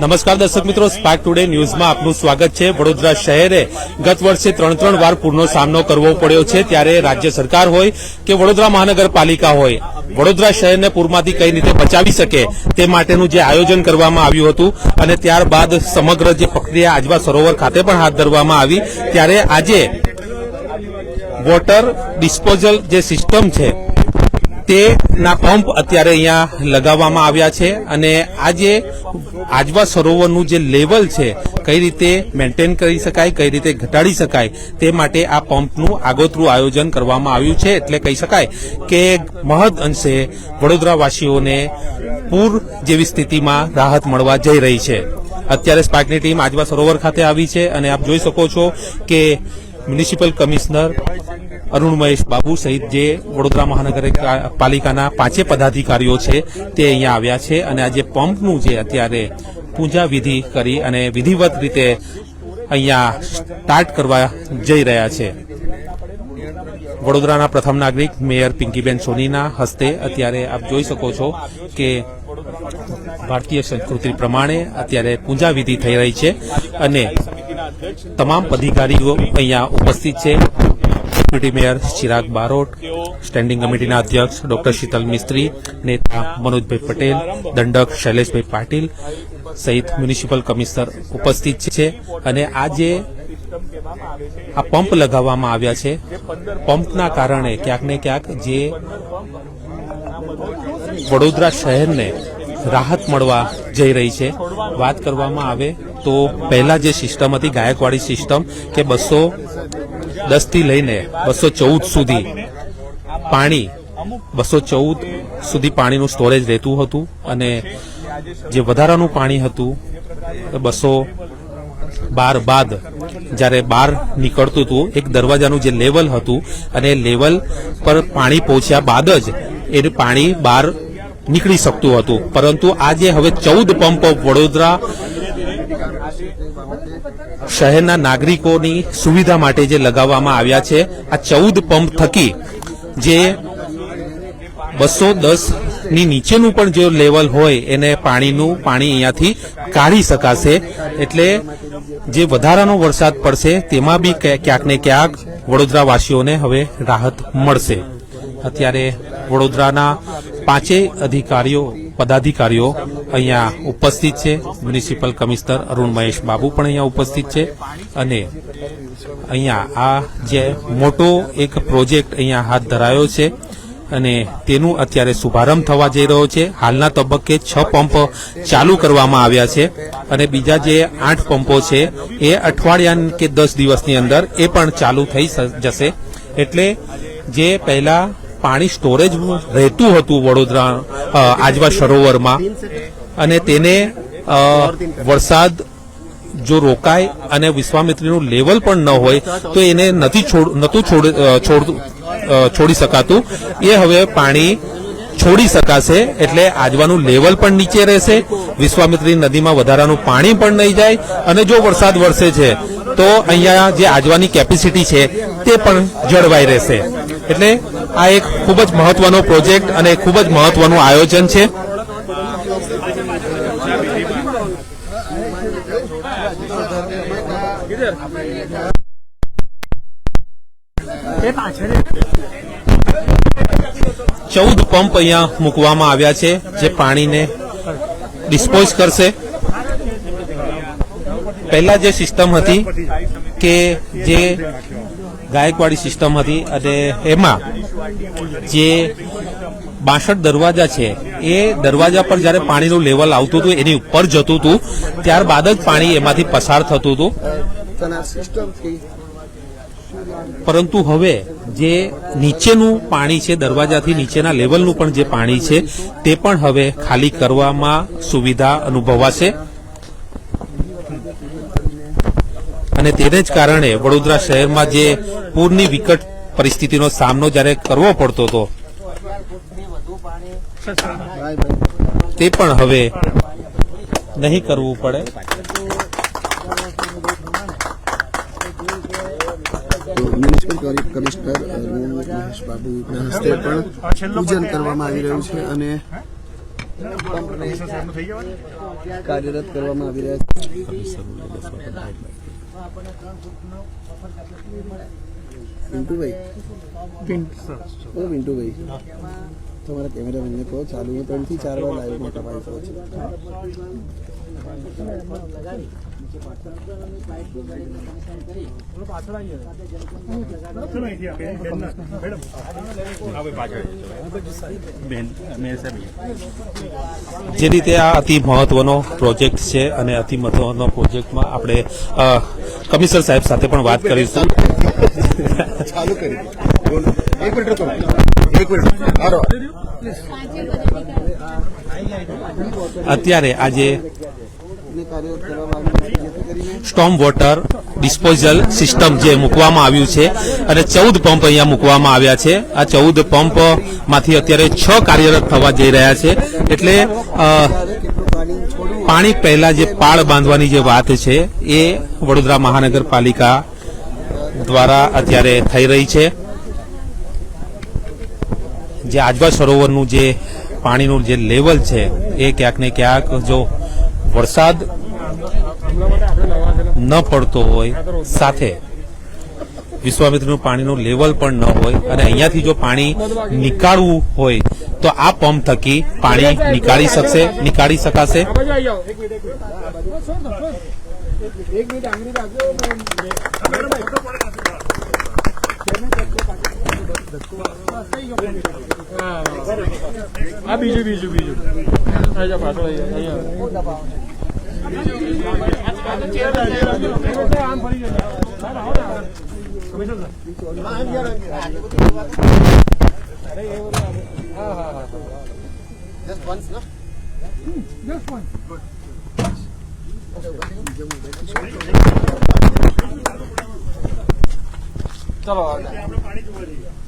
નમસ્કાર દર્શક મિત્રો સ્પાર્ક ટુડે ન્યૂઝમાં આપનું સ્વાગત છે. વડોદરા શહેરે ગત વર્ષે ત્રણ ત્રણ વાર પૂરનો સામનો કરવો પડ્યો છે, ત્યારે રાજ્ય સરકાર હોય કે વડોદરા મહાનગરપાલિકા હોય, વડોદરા શહેરને પૂરમાંથી કઈ રીતે બચાવી શકે તે માટેનું જે આયોજન કરવામાં આવ્યું હતું અને ત્યારબાદ સમગ્ર જે પ્રક્રિયા આજવા સરોવર ખાતે પણ હાથ ધરવામાં આવી, ત્યારે આજે વોટર ડિસ્પોઝલ જે સિસ્ટમ છે તેના પંપ અત્યારે અહીંયા લગાવવામાં આવ્યા છે અને આ જે આજવા સરોવરનું જે લેવલ છે, કઈ રીતે મેન્ટેન કરી શકાય, કઈ રીતે ઘટાડી શકાય, તે માટે આ પંપનું આગોતરું આયોજન કરવામાં આવ્યું છે. એટલે કહી શકાય કે મહદ અંશે વડોદરાવાસીઓને પૂર જેવી સ્થિતિમાં રાહત મળવા જઈ રહી છે. અત્યારે સ્પાર્કની ટીમ આજવા સરોવર ખાતે આવી છે અને આપ જોઈ શકો છો કે મ્યુનિસિપલ કમિશનર અરુણ મહેશ બાબુ સહિત જે વડોદરા મહાનગરપાલિકાના પાંચે પદાધિકારીઓ છે, તે અહીંયા આવ્યા છે અને આજે પંપનું જે અત્યારે પૂજા વિધિ કરી અને વિધિવત રીતે અહીંયા સ્ટાર્ટ કરવા જઈ રહ્યા છે. વડોદરાના પ્રથમ નાગરિક મેયર પિંકીબેન સોનીના હસ્તે અત્યારે આપ જોઈ શકો છો કે ભારતીય સંસ્કૃતિ પ્રમાણે અત્યારે પૂજા વિધિ થઈ રહી છે અને તમામ અધિકારીઓ અહીંયા ઉપસ્થિત છે. Deputy mayor Chirag Barot standing કમિટીના અધ્યક્ષ ડોક્ટર શીતલ મિસ્ત્રી, નેતા મનોજભાઈ પટેલ, દંડક શૈલેષભાઈ પાટીલ સહિત મ્યુનિસિપલ કમિશનર ઉપસ્થિત છે અને આજે આ પંપ લગાવવામાં આવ્યા છે. પંપના કારણે ક્યાંક ને ક્યાંક જે વડોદરા શહેરને રાહત મળવા જઈ રહી છે. વાત કરવામાં આવે તો પહેલા જે સિસ્ટમ હતી, ગાયકવાડી સિસ્ટમ કે બસો દસથી લઈને બસો ચૌદ સુધી પાણી, બસો ચૌદ સુધી પાણીનું સ્ટોરેજ રહેતું હતું અને જે વધારાનું પાણી હતું બસો બાર બાદ જ્યારે બહાર નીકળતું હતું, એક દરવાજાનું જે લેવલ હતું અને લેવલ પર પાણી પહોંચ્યા બાદ જ એ પાણી બહાર નીકળી શકતું હતું. પરંતુ આજે હવે ચૌદ પંપ ઓફ વડોદરા શહેરના નાગરિકોની સુવિધા માટે જે લગાવવામાં આવ્યા છે, આ ચૌદ પંપ થકી જે બસો દસની નીચેનું પણ જે લેવલ હોય એને પાણીનું પાણી અહીંયાથી કાઢી શકાશે. એટલે જે વધારાનો વરસાદ પડશે તેમાં બી ક્યા- ક્યાંક ને ક્યાંક વડોદરાવાસીઓને હવે રાહત મળશે. અત્યારે વડોદરાના પાંચેય અધિકારીઓ, પદાધિકારીઓ અહીંયા ઉપસ્થિત છે. મ્યુનિસિપલ કમિશનર અરુણ મહેશ બાબુ પણ અહીંયા ઉપસ્થિત છે. અને અહીંયા આ જે મોટો એક પ્રોજેક્ટ અહીંયા હાથ ધરાયો છે અને તેનું અત્યારે શુભારંભ થવા જઈ રહ્યો છે. હાલના તબક્કે છ પંપ ચાલુ કરવામાં આવ્યા છે અને બીજા જે આઠ પંપો છે એ અઠવાડિયા કે દસ દિવસની અંદર એ પણ ચાલુ થઈ જશે. એટલે જે પહેલા પાણી સ્ટોરેજ રહેતું હતું વડોદરા આજવા સરોવરમાં. અને તેને વરસાદ જો રોકાય અને વિશ્વામિત્રીનું લેવલ પણ ન હોય તો એને નથી અ, છોડી શકાતું. એ હવે પાણી છોડી શકાશે એટલે આજવાનું લેવલ પણ નીચે રહેશે વિશ્વામિત્રી નદીમાં વધારાનું પાણી પણ નહીં જાય અને જો વરસાદ વરસે છે તો અહીંયા જે આજવાની કેપેસિટી છે તે પણ જળવાઈ રહેશે. એટલે આ એક ખૂબ જ મહત્વનો પ્રોજેક્ટ અને ખૂબ જ મહત્વનું આયોજન છે. ચૌદ પંપ અહીંયા મૂકવામાં આવ્યા છે, જે પાણીને ડિસ્પોઝ કરશે. પહેલા જે સિસ્ટમ હતી કે જે ગાયકવાડી સિસ્ટમ હતી અને એમાં જે બાસઠ દરવાજા છે, એ દરવાજા પર જ્યારે પાણીનું લેવલ આવતું હતું, એની ઉપર જતું હતું, ત્યારબાદ જ પાણી એમાંથી પસાર થતું હતું. પરંતુ હવે જે નીચેનું પાણી છે, દરવાજાથી નીચેના લેવલનું પણ જે પાણી છે, તે પણ હવે ખાલી કરવામાં સુવિધા અનુભવાશે. અને તેને જ કારણે વડોદરા શહેરમાં જે પૂરની વિકટ પરિસ્થિતિનો સામનો જ્યારે કરવો પડતો હતો તે પણ હવે નહીં કરવું પડે. મ્યુનિસિપલ કમિશનર મહેશ બાબુના હસ્તે પણ પૂજન કરવામાં આવી રહ્યું છે અને કાર્યરત કરવામાં આવી રહ્યા છે. પિન્ટુભાઈ ઓ પિન્ટુભાઈ તમારા કેમેરામેનને કહો ચાલુ હું ત્રણથી ચાર વાર લાઈવમાં કપાઈ શકો છે. જે રીતે આ અતિ મહત્વનો પ્રોજેક્ટ છે અને અતિ મહત્વનો પ્રોજેક્ટમાં આપણે કમિશનર સાહેબ સાથે પણ વાત કરીશું. ચાલુ કરી એક મિનિટ રૂકો એક મિનિટ. હારો. અત્યારે આજે સ્ટોમ વોટર ડિસ્પોઝલ સિસ્ટમ જે મૂકવામાં આવ્યું છે અને ચૌદ પંપ અહીંયા મૂકવામાં આવ્યા છે. આ ચૌદ પંપમાંથી અત્યારે છ કાર્યરત થવા જઈ રહ્યા છે. એટલે પાણી પહેલા જે પાળ બાંધવાની જે વાત છે એ વડોદરા મહાનગરપાલિકા દ્વારા અત્યારે થઈ રહી છે. જે આજવા સરોવરનું જે પાણીનું જે લેવલ છે, એ ક્યાંક ક્યાંક જો વરસાદ ન પડતો હોય, સાથે વિશ્વામિત્રનું પાણીનું લેવલ પણ ન હોય, અને અહીંયાથી જો પાણી નીકાળવું હોય, તો આ પંપ થકી પાણી નીકાળી શકશે, નીકાળી શકાશે. આ બીજું બીજું બીજું અહીંયા પાછળ અહીંયા અહીંયા આમ ફરી જજો. ચલો આગળ. ચલો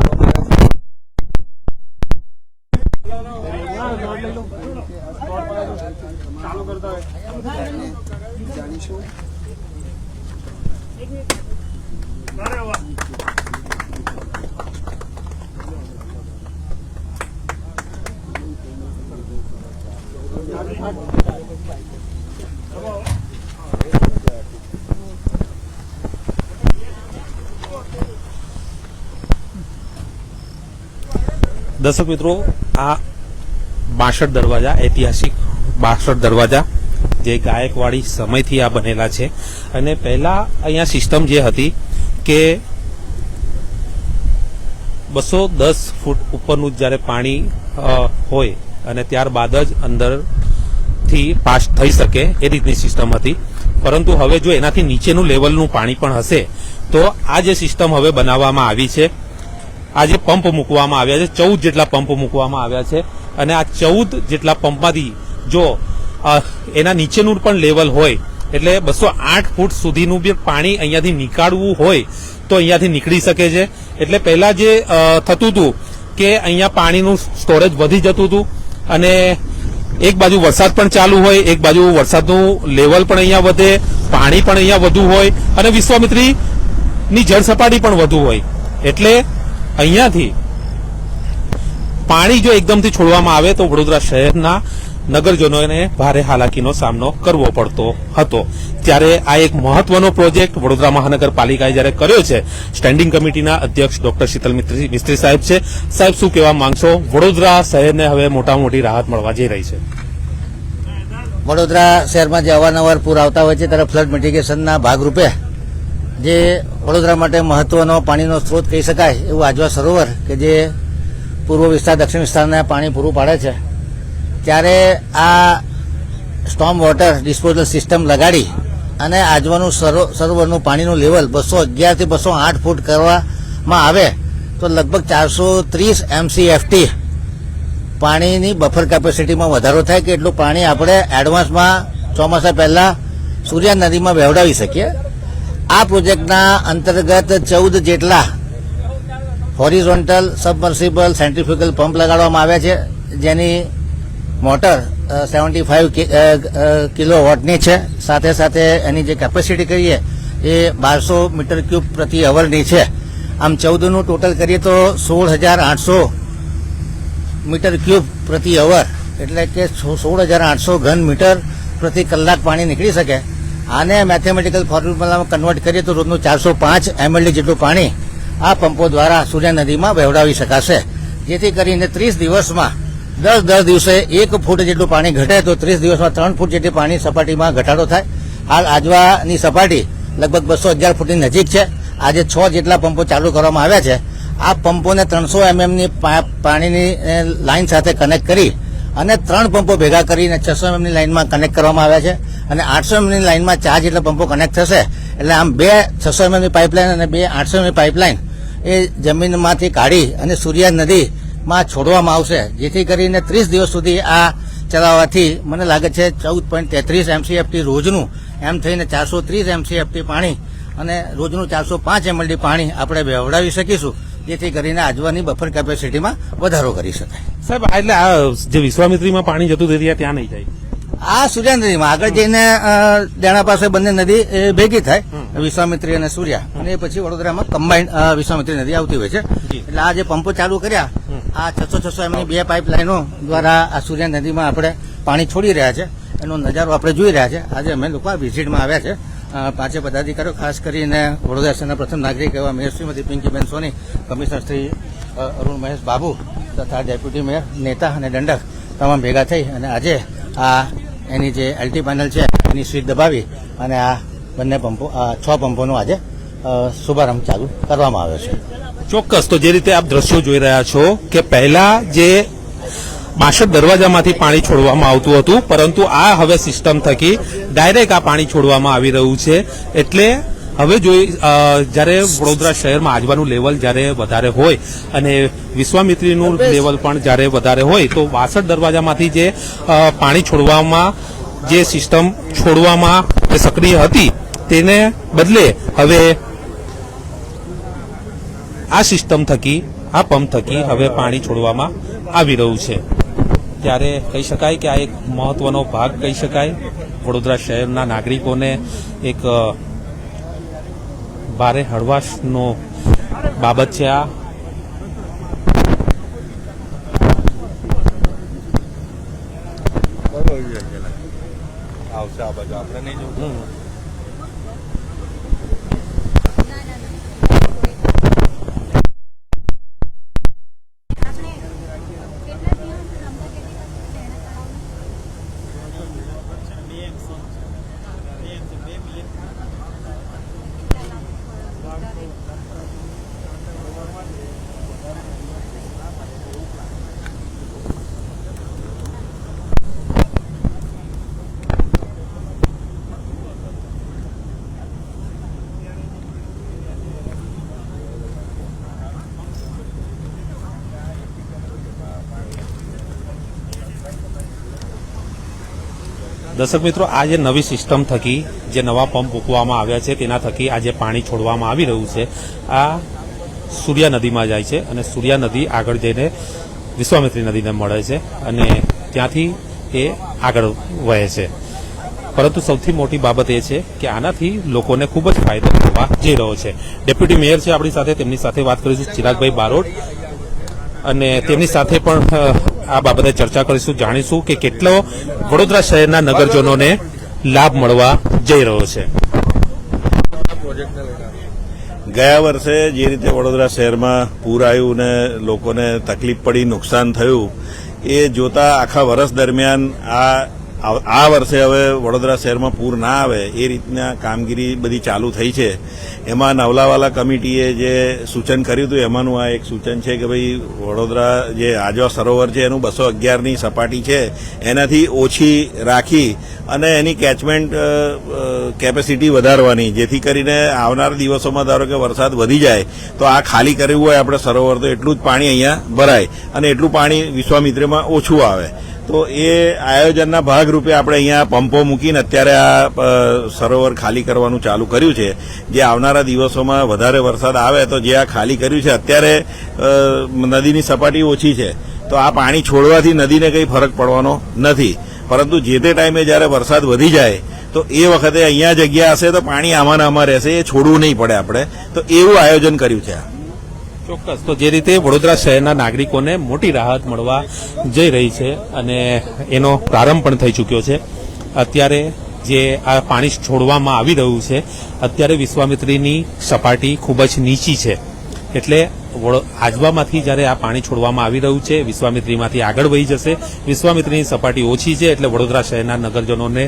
દર્શક મિત્રો, આ બાસઠ દરવાજા, ઐતિહાસિક બાસઠ દરવાજા, જે ગાયકવાડી સમયથી આ બનેલા છે. અને પહેલા અહીંયા સિસ્ટમ જે હતી કે બસો દસ ફૂટ ઉપરનું જ્યારે પાણી હોય અને ત્યારબાદ જ અંદરથી પાસ થઈ શકે એ રીતની સિસ્ટમ હતી. પરંતુ હવે જો એનાથી નીચેનું લેવલનું પાણી પણ હશે, તો આ જે સિસ્ટમ હવે બનાવવામાં આવી છે આ જે પંપ મૂકવામાં આવ્યા છે, ચૌદ જેટલા પંપ મૂકવામાં આવ્યા છે અને આ ચૌદ જેટલા પંપમાંથી જો એના નીચેનું પણ લેવલ હોય, એટલે બસો આઠ ફૂટ સુધીનું બી પાણી અહીંયાથી નીકાળવું હોય, તો અહીંયાથી નીકળી શકે છે. એટલે પહેલા જે થતું હતું કે અહીંયા પાણીનું સ્ટોરેજ વધી જતું હતું અને એક બાજુ વરસાદ પણ ચાલુ હોય, એક બાજુ વરસાદનું લેવલ પણ અહીંયા વધે, પાણી પણ અહીંયા વધુ હોય અને વિશ્વામિત્રી ની જળ સપાટી પણ વધુ હોય. એટલે અહીંયાથી પાણી જો એકદમથી છોડવામાં આવે તો વડોદરા શહેરના નગરજનોને ભારે હાલાકીનો સામનો કરવો પડતો હતો. ત્યારે આ એક મહત્વનો પ્રોજેક્ટ વડોદરા મહાનગરપાલિકાએ જ્યારે કર્યો છે, સ્ટેન્ડિંગ કમિટીના અધ્યક્ષ ડોક્ટર શીતલ મિસ્ત્રી સાહેબ છે. સાહેબ, શું કહેવા માંગશો? વડોદરા શહેરને હવે મોટા મોટી રાહત મળવા જઈ રહી છે. વડોદરા શહેરમાં જે અવારનવાર પૂર આવતા હોય છે, ત્યારે ફ્લડ મિટિગેશનના ભાગરૂપે જે વડોદરા માટે મહત્વનો પાણીનો સ્ત્રોત કહી શકાય એવું આજવા સરોવર કે જે પૂર્વ વિસ્તાર, દક્ષિણ વિસ્તારને પાણી પૂરું પાડે છે. ત્યારે આ સ્ટોમ વોટર ડિસ્પોઝલ સિસ્ટમ લગાડી અને આજવાનું સરો- સરોવરનું પાણીનું લેવલ બસો અગિયારથી બસો આઠ ફૂટ કરવામાં આવે તો લગભગ ચારસો ત્રીસ એમસીએફટી પાણીની બફર કેપેસિટીમાં વધારો થાય કે એટલું પાણી આપણે એડવાન્સમાં ચોમાસા પહેલાં સૂર્યા નદીમાં વહેવડાવી શકીએ. આ પ્રોજેક્ટના અંતર્ગત ચૌદ જેટલા હોરિઝોન્ટલ, સબમર્સિબલ, સેન્ટ્રીફ્યુગલ પંપ લગાડવામાં આવ્યા છે, જેની મોટર સેવન્ટી ફાઇવ કિલો વોટની છે. સાથે સાથે એની જે કેપેસિટી કહીએ, એ બારસો મીટર ક્યુબ પ્રતિ અવરની છે. આમ ચૌદનું ટોટલ કરીએ તો સોળ હજાર આઠસો મીટર ક્યુબ પ્રતિ અવર, એટલે કે સોળ હજાર આઠસો ઘન મીટર પ્રતિ કલાક પાણી નીકળી શકે. આને મેથેમેટિકલ ફોર્મ્યુલામાં કન્વર્ટ કરીએ તો રોજનું ચારસો પાંચ એમએલડી જેટલું પાણી આ પંપો દ્વારા સૂર્ય નદીમાં વહેવડાવી શકાશે. જેથી કરીને ત્રીસ દિવસમાં દસ દસ દિવસે એક ફૂટ જેટલું પાણી ઘટે તો ત્રીસ દિવસમાં ત્રણ ફૂટ જેટલી પાણી સપાટીમાં ઘટાડો થાય. હાલ આજવાની સપાટી લગભગ બસો અગિયાર ફૂટની નજીક છે. આજે છ જેટલા પંપો ચાલુ કરવામાં આવ્યા છે. આ પંપોને ત્રણસો એમએમની પાણીની લાઇન સાથે કનેક્ટ કરી અને ત્રણ પંપો ભેગા કરીને છસો એમની લાઇનમાં કનેક્ટ કરવામાં આવ્યા છે. અને આઠસો એમની લાઇનમાં ચાર જેટલા પંપો કનેક્ટ થશે. એટલે આમ બે છસો એમએમની પાઇપલાઇન અને બે આઠસો એમની પાઇપલાઇન એ જમીનમાંથી કાઢી અને સૂર્યા નદીમાં છોડવામાં આવશે. જેથી કરીને ત્રીસ દિવસ સુધી આ ચલાવવાથી મને લાગે છે ચૌદ પોઈન્ટ તેત્રીસ એમસીએફટી રોજનું એમ થઈને ચારસો ત્રીસ એમસીએફટી પાણી અને રોજનું ચારસો પાંચ એમએલડી પાણી આપણે વહેવડાવી શકીશું. જેથી કરીને આજવાની બફર કેપેસિટીમાં વધારો કરી શકાય. સાહેબ એટલે આ જે વિશ્વામિત્રીમાં પાણી જતું હતું ત્યાં નહીં જાય. આ સૂર્યા નદીમાં આગળ જઈને દેણા પાસે બંને નદી ભેગી થાય વિશ્વામિત્રી અને સૂર્યા. અને પછી વડોદરામાં કમ્બાઇન્ડ વિશ્વામિત્રી નદી આવતી હોય છે. એટલે આ જે પંપો ચાલુ કર્યા આ છસો છસો એમની બે પાઇપલાઇનો દ્વારા આ સૂર્યા નદીમાં આપણે પાણી છોડી રહ્યા છે. એનો નજારો આપણે જોઈ રહ્યા છે. આજે અમે લોકો આ વિઝિટમાં આવ્યા છે. પાંચે પદાધિકારીઓ, ખાસ કરીને વડોદરા શહેરના પ્રથમ નાગરિક એવા મેયર શ્રીમતી પિંકીબેન સોની, કમિશનર શ્રી અરુણ મહેશ બાબુ તથા ડેપ્યુટી મેયર નેતા અને દંડક તમામ ભેગા થઈ અને આજે આ એની જે એલટી પેનલ છે, એની સ્વિચ દબાવી અને આ બંને પંપો છ પંપોનો આજે શુભારંભ ચાલુ કરવામાં આવ્યો છે. ચોક્કસ. તો જે રીતે આપ દ્રશ્યો જોઈ રહ્યા છો કે પહેલા જે બાસઠ દરવાજામાંથી પાણી છોડવામાં આવતું હતું પરંતુ આ હવે સિસ્ટમ થકી ડાયરેક્ટ આ પાણી છોડવામાં આવી રહ્યું છે. એટલે હવે જોઈ જ્યારે વડોદરા શહેરમાં આજવાનું લેવલ જ્યારે વધારે હોય અને વિશ્વામિત્રીનું લેવલ પણ જ્યારે વધારે હોય તો વાસઠ દરવાજામાંથી જે પાણી છોડવામાં જે સિસ્ટમ છોડવામાં સક્રિય હતી તેને બદલે હવે આ સિસ્ટમ થકી આ પંપ થકી હવે પાણી છોડવામાં આવી રહ્યું છે. ત્યારે કહી શકાય કે આ એક મહત્વનો ભાગ કહી શકાય. વડોદરા શહેરના નાગરિકોને એક ભારે હળવાશનો બાબત છે આ. આવશે આ બાજુ. આપણે નહીં જોવું. દર્શક મિત્રો, આ જે નવી સિસ્ટમ થકી, જે નવા પંપ મૂકવામાં આવ્યા છે, તેના થકી આ જે પાણી છોડવામાં આવી રહ્યું છે. આ સૂર્યા નદીમાં જાય છે અને સૂર્યા નદી આગળ જઈને વિશ્વામિત્રી નદીને મળે છે અને ત્યાંથી એ આગળ વહે છે. પરંતુ સૌથી મોટી બાબત એ છે કે આનાથી લોકોને ખૂબ જ ફાયદો થવા જઈ રહ્યો છે. ડેપ્યુટી મેયર છે આપણી સાથે, તેમની સાથે વાત કરીશું ચિરાગભાઈ બારોટ. અને તેમની સાથે પણ આ બાબતે ચર્ચા કરીશું, જાણીશું કે કેટલો વડોદરા શહેરના નગરજનોને લાભ મળવા જઈ રહ્યો છે. ગયા વર્ષે જે રીતે વડોદરા શહેરમાં પૂર આવ્યું ને લોકોને તકલીફ પડી, નુકસાન થયું, એ જોતા આખા વર્ષ દરમિયાન આ આ વર્ષે હવે વડોદરા શહેરમાં પૂર ના આવે, એ રીતના કામગીરી બધી ચાલુ થઈ છે. એમાં નવલાવાલા કમિટીએ જે સૂચન કર્યું હતું, એમાંનું આ એક સૂચન છે કે ભાઈ, વડોદરા જે આજવા સરોવર છે, એનું બસો અગિયારની સપાટી છે, એનાથી ઓછી રાખી અને એની કેચમેન્ટ કેપેસિટી વધારવાની. જેથી કરીને આવનાર દિવસોમાં ધારો કે વરસાદ વધી જાય, તો આ ખાલી કર્યું હોય આપણે સરોવર, તો એટલું જ પાણી અહીંયા ભરાય અને એટલું પાણી વિશ્વામિત્રમાં ઓછું આવે. તો એ આયોજનના ભાગરૂપે આપણે અહીંયા પંપો મૂકીને અત્યારે આ સરોવર ખાલી કરવાનું ચાલુ કર્યું છે. જે આવનારા દિવસોમાં વધારે વરસાદ આવે તો જે આ ખાલી કર્યું છે, અત્યારે નદીની સપાટી ઓછી છે. તો આ પાણી છોડવાથી નદીને કંઈ ફરક પડવાનો નથી. પરંતુ જે તે ટાઈમે જ્યારે વરસાદ વધી જાય, તો એ વખતે અહીંયા જગ્યા હશે તો પાણી આમાં આમાં રહેશે. એ છોડવું નહીં પડે આપણે. તો એવું આયોજન કર્યું છે આ. ચોક્કસ. તો જે રીતે વડોદરા શહેરના નાગરિકોને મોટી રાહત મળવા જઈ રહી છે અને એનો પ્રારંભ પણ થઈ ચૂક્યો છે. અત્યારે જે આ પાણી છોડવામાં આવી રહ્યું છે, અત્યારે વિશ્વામિત્રીની સપાટી ખૂબ જ નીચી છે. એટલે આજવામાંથી જ્યારે આ પાણી છોડવામાં આવી રહ્યું છે, વિશ્વામિત્રીમાંથી આગળ વહી જશે. વિશ્વામિત્રીની સપાટી ઓછી છે એટલે વડોદરા શહેરના નગરજનોને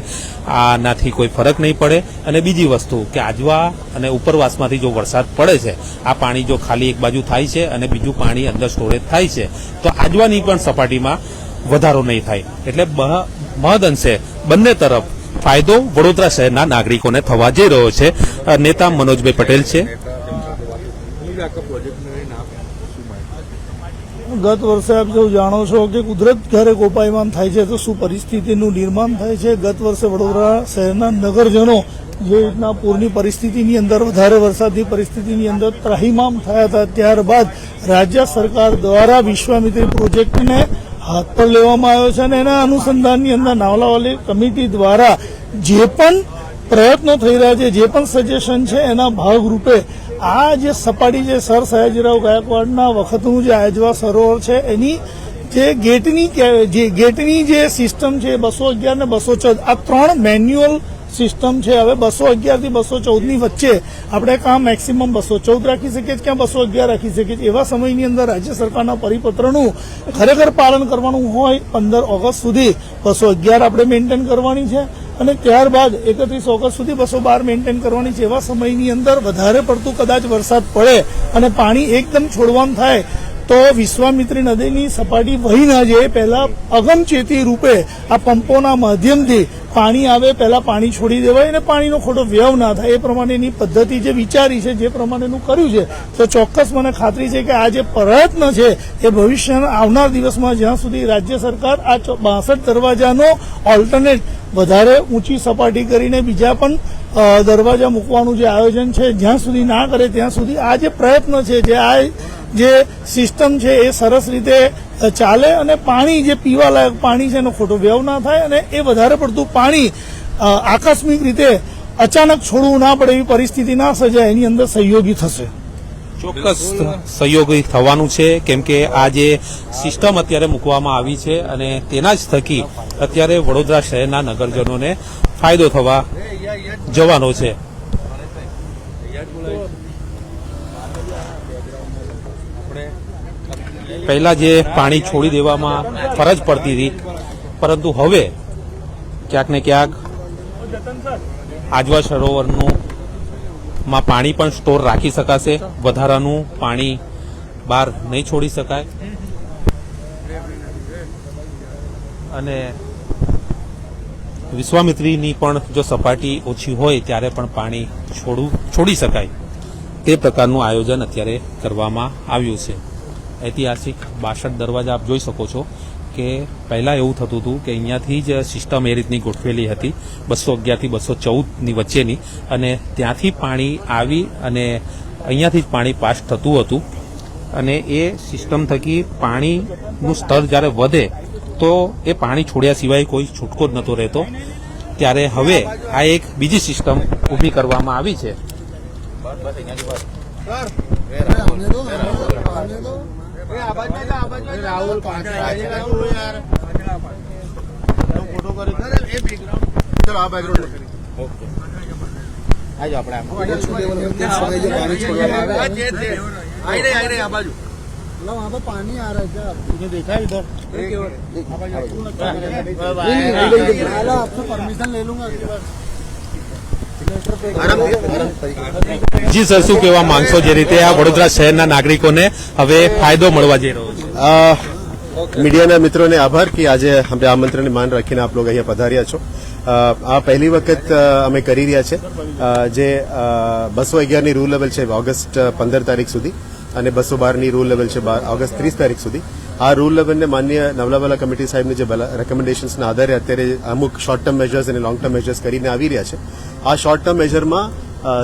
આનાથી કોઈ ફરક નહીં પડે. અને બીજી વસ્તુ કે આજવા અને ઉપરવાસમાંથી જો વરસાદ પડે છે, આ પાણી જો ખાલી એક બાજુ થાય છે અને બીજું પાણી અંદર સ્ટોરેજ થાય છે, તો આજવાની પણ સપાટીમાં વધારો નહીં થાય. એટલે મહદ મહદઅંશે બંને તરફ ફાયદો વડોદરા શહેરના નાગરિકોને થવા જઈ રહ્યો છે. નેતા મનોજભાઈ પટેલ છે. ગત વર્ષે આપ સૌ જાણો છો કે કુદરત ક્યારેક કોપાયમાન થાય છે તો શું પરિસ્થિતિનું નિર્માણ થાય છે? ગત વર્ષે વડોદરા શહેરના નગરજનો જે રીતના પૂરની પરિસ્થિતિની અંદર, વધારે વરસાદની પરિસ્થિતિની અંદર ત્રાહીમામ થયા હતા, ત્યારબાદ રાજ્ય સરકાર દ્વારા વિશ્વામિત્રી પ્રોજેક્ટને હાથ પર લેવામાં આવ્યો છે અને એના અનુસંધાનની અંદર નાવલાવાલી કમિટી દ્વારા જે પણ પ્રયત્નો થઈ રહ્યા છે, જે પણ સજેશન છે, એના ભાગરૂપે આ જે સપાટી જે સર સયાજીરાવ ગાયકવાડના વખતનું જે આજવા સરોવર છે, એની જે ગેટની જે ગેટની જે સિસ્ટમ છે બસો અગિયાર ને બસો ચૌદ, આ ત્રણ મેન્યુઅલ સિસ્ટમ છે. હવે બસો અગિયારથી બસો ચૌદની વચ્ચે આપણે કાં મેક્સિમમ બસો ચૌદ રાખી શકીએ છીએ ક્યાં બસો અગિયાર રાખી શકીએ છીએ? એવા સમયની અંદર રાજ્ય સરકારના પરિપત્રનું ખરેખર પાલન કરવાનું હોય પંદર ઓગસ્ટ સુધી બસો અગિયાર આપણે મેન્ટેન કરવાની છે. અને ત્યારબાદ એકત્રીસ ઓગસ્ટ સુધી બસો બાર મેન્ટેન કરવાની છે. એવા સમયની અંદર વધારે પડતું કદાચ વરસાદ પડે અને પાણી એકદમ છોડવાનું થાય, તો વિશ્વામિત્રી નદીની સપાટી વહી ના જાય. પહેલા અગમચેતી રૂપે આ પંપોના માધ્યમથી પાણી આવે, પહેલા પાણી છોડી દેવાય અને પાણીનો ખોટો વ્યવ ના થાય. એ પ્રમાણેની પદ્ધતિ જે વિચારી છે, જે પ્રમાણેનું કર્યું છે, તો ચોક્કસ મને ખાતરી છે કે આ જે પ્રયત્ન છે, એ ભવિષ્યના આવનાર દિવસમાં જ્યાં સુધી રાજ્ય સરકાર આ બાસઠ દરવાજાનો ઓલ્ટરનેટ વધારે ઊંચી સપાટી કરીને બીજા પણ દરવાજા મૂકવાનું જે આયોજન છે, જ્યાં સુધી ના કરે ત્યાં સુધી આ જે પ્રયત્ન છે, જે આ જે સિસ્ટમ છે, એ સરસ રીતે ચાલે અને પાણી જે પીવાલાયક પાણી છે, એનો ખોટો વ્યવ ના થાય અને એ વધારે પડતું પાણી આકસ્મિક રીતે અચાનક છોડવું ના પડે એવી પરિસ્થિતિ ના સર્જાય, એની અંદર સહયોગી થશે. ચોક્કસ સહયોગી થવાનું છે. કેમ કે આ જે સિસ્ટમ અત્યારે મૂકવામાં આવી છે અને તેના જ થકી અત્યારે વડોદરા શહેરના નગરજનોને ફાયદો થવા જવાનો છે. પહેલા જે પાણી છોડી દેવામાં ફરજ પડતી હતી, પરંતુ હવે ક્યાંક ને ક્યાંક આજવા સરોવરનું માં પાણી પણ સ્ટોર રાખી શકાશે. વધારાનું પાણી બહાર નહીં છોડી શકાય. અને વિશ્વામિત્રીની પણ જો સપાટી ઓછી હોય ત્યારે પણ પાણી છોડવું, છોડી શકાય. તે પ્રકારનું આયોજન અત્યારે કરવામાં આવ્યું છે. ઐતિહાસિક બાસઠ દરવાજા આપ જોઈ શકો છો. કે પહેલાં એવું થતું હતું કે અહીંયાથી જ સિસ્ટમ એ રીતની ગોઠવેલી હતી, બસો અગિયારથી બસો ચૌદની વચ્ચેની. અને ત્યાંથી પાણી આવી અને અહીંયાથી જ પાણી પાસ થતું હતું. અને એ સિસ્ટમ થકી પાણીનું સ્તર જ્યારે વધે, તો એ પાણી છોડ્યા સિવાય કોઈ છૂટકો જ નહોતો રહેતો. ત્યારે હવે આ એક બીજી સિસ્ટમ ઊભી કરવામાં આવી છે. समय जो पानी छोड़वाना आ रहा है मतलब वहाँ पर पानी आ रहा है क्या तुझे देखा है इधर पहला आपसे परमिशन ले लूंगा उसके बाद જી સર, શું કહેવા માંગશો જે રીતે આ વડોદરા શહેરના નાગરિકોને હવે ફાયદો મળવા જઈ રહ્યો છે? મીડિયાના મિત્રોને આભાર કે આજે અમને આમંત્રણને માન રાખીને આપ લોકો અહીંયા પધાર્યા છો. આ પહેલી વખત અમે કરી રહ્યા છે. જે બસો અગિયારની રૂલ લેવલ છે ઓગસ્ટ પંદર તારીખ સુધી અને બસો બારની રૂલ લેવલ છે ઓગસ્ટ ત્રીસ તારીખ સુધી. આ રૂલ લેવલને માન્ય નવલાવાલા કમિટી સાહેબની જે રેકમેન્ડેશન્સના આધારે અત્યારે અમુક શોર્ટ ટર્મ મેજર્સ અને લોંગ ટર્મ મેજર્સ કરીને આવી રહ્યા છે. આ શોર્ટ ટર્મ મેજરમાં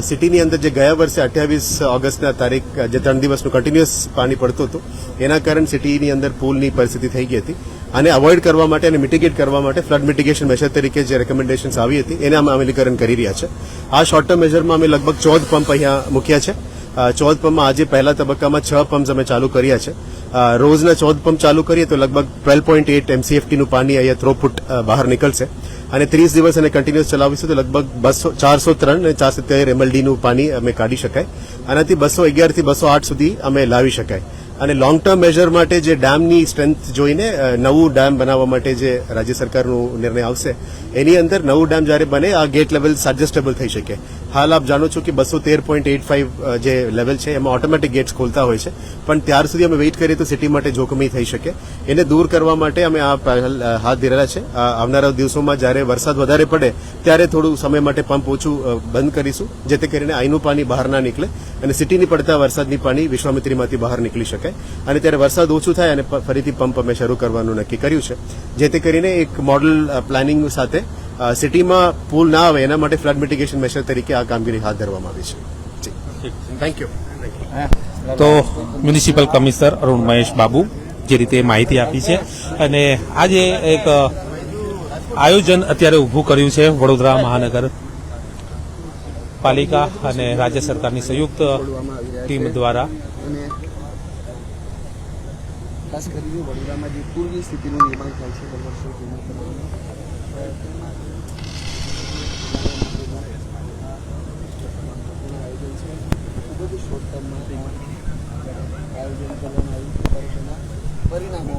સિટીની અંદર જે ગયા વર્ષે અઠ્યાવીસ ઓગસ્ટના તારીખ, જે ત્રણ દિવસનું કન્ટિન્યુઅસ પાણી પડતું હતું, એના કારણે સિટીની અંદર પૂલની પરિસ્થિતિ થઈ ગઈ હતી. અને અવોઇડ કરવા માટે અને મિટિગેટ કરવા માટે ફ્લડ મિટિગેશન મેજર તરીકે જે રેકમેન્ડેશન્સ આવી હતી, એને અમે અમલીકરણ કરી રહ્યા છે. આ શોર્ટ ટર્મ મેજરમાં અમે લગભગ ચૌદ પંપ અહીંયા મૂક્યા છે. ચૌદ પંપમાં આજે પહેલા તબક્કામાં છ પંપ્સ અમે ચાલુ કર્યા છે. રોજના ચૌદ પંપ ચાલુ કરીએ તો લગભગ ટ્વેલ્વ પોઈન્ટ એટ એમસીએફટીનું પાણી અહીંયા થ્રો ફૂટ બહાર નીકળશે. અને ત્રીસ દિવસ અને કન્ટિન્યુઅસ ચલાવીશું તો લગભગ બસો, ચારસો ત્રણ અને ચારસો તેર એમએલડીનું પાણી અમે કાઢી શકાય. આનાથી બસો અગિયારથી બસો આઠ સુધી અમે લાવી શકાય. અને લોંગ ટર્મ મેજર માટે જે ડેમની સ્ટ્રેન્થ જોઈને નવું ડેમ બનાવવા માટે જે રાજ્ય સરકારનો નિર્ણય આવશે, એની અંદર નવું ડેમ જ્યારે બને, આ ગેટ લેવલ સજેસ્ટેબલ થઈ શકે. હાલ આપ જાણો છો કે બસો તેર પોઈન્ટ એટ ફાઇવ જે લેવલ છે, એમાં ઓટોમેટિક ગેટ્સ ખોલતા હોય છે. પણ ત્યાર સુધી અમે વેઇટ કરીએ તો સિટી માટે જોખમી થઈ શકે. એને દૂર કરવા માટે અમે આ પહેલ હાથ ધરેલા છે. આવનારા દિવસોમાં જ્યારે વરસાદ વધારે પડે, ત્યારે થોડું સમય માટે પંપ ઓછું બંધ કરીશું, જેથી કરીને આઈનું પાણી બહાર ના નીકળે અને સિટીની પડતા વરસાદની પાણી વિશ્વામિત્રીમાંથી બહાર નીકળી શકે અને ત્યારે વરસાદ ઓછું થાય અને ફરીથી પંપ અમે શરૂ કરવાનું નક્કી કર્યું છે. જેથી કરીને એક મોડલ પ્લાનિંગ સાથે સિટીમાં પુલ ના આવે એના માટે ફ્લડ મિટિગેશન મેશર તરીકે આ કામગીરી હાથ ધરવામાં આવી છે. થેન્ક યુ તો મ્યુનિસિપલ કમિશનર અરુણ મહેશ બાબુ જે રીતે માહિતી આપી છે અને આજે એક આયોજન અત્યારે ઊભું કર્યું છે વડોદરા મહાનગર પાલિકા અને રાજ્ય સરકારની સંયુક્ત ટીમ દ્વારા. ખાસ કરીને વડોદરામાં જે પૂરની સ્થિતિનું નિર્માણ થાય છે દર વર્ષે તેના કરવાનું આયોજન છે જ શોર્ટ ટર્મમાં આયોજન કરવામાં આવ્યું તેના પરિણામો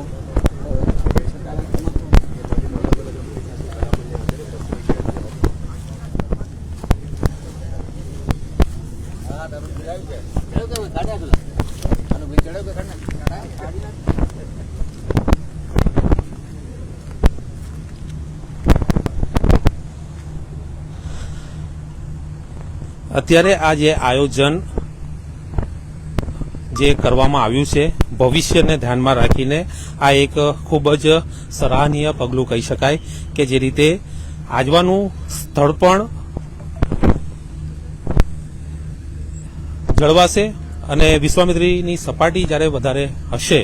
અત્યારે આ જે આયોજન જે કરવામાં આવ્યું છે, ભવિષ્યને ધ્યાનમાં રાખીને આ એક ખૂબ જ સરાહનીય પગલું કહી શકાય કે જે રીતે આજવાનું સ્થળ પણ જળવાશે અને વિશ્વામિત્રીની સપાટી જ્યારે વધારે હશે,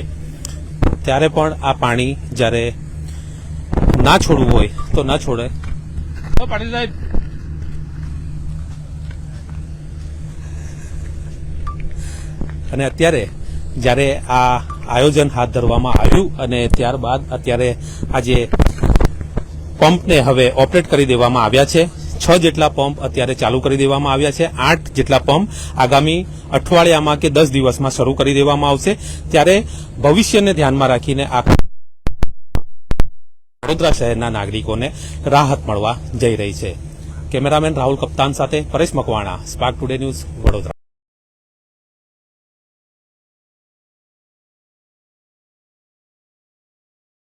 ત્યારે પણ આ પાણી જ્યારે ના છોડવું હોય તો ના છોડે. પાટીલ સાહેબ અને અત્યારે જ્યારે આ આયોજન હાથ ધરવામાં આવ્યું અને ત્યારબાદ અત્યારે આજે પંપને હવે ઓપરેટ કરી દેવામાં આવ્યા છે, છ જેટલા પંપ અત્યારે ચાલુ કરી દેવામાં આવ્યા છે, આઠ જેટલા પંપ આગામી અઠવાડિયામાં કે દસ દિવસમાં શરૂ કરી દેવામાં આવશે. ત્યારે ભવિષ્યને ધ્યાનમાં રાખીને આ વડોદરા શહેરના નાગરિકોને રાહત મળવા જઈ રહી છે. કેમેરામેન રાહુલ કપ્તાન સાથે Paresh Makwana, spark today news Vadodara.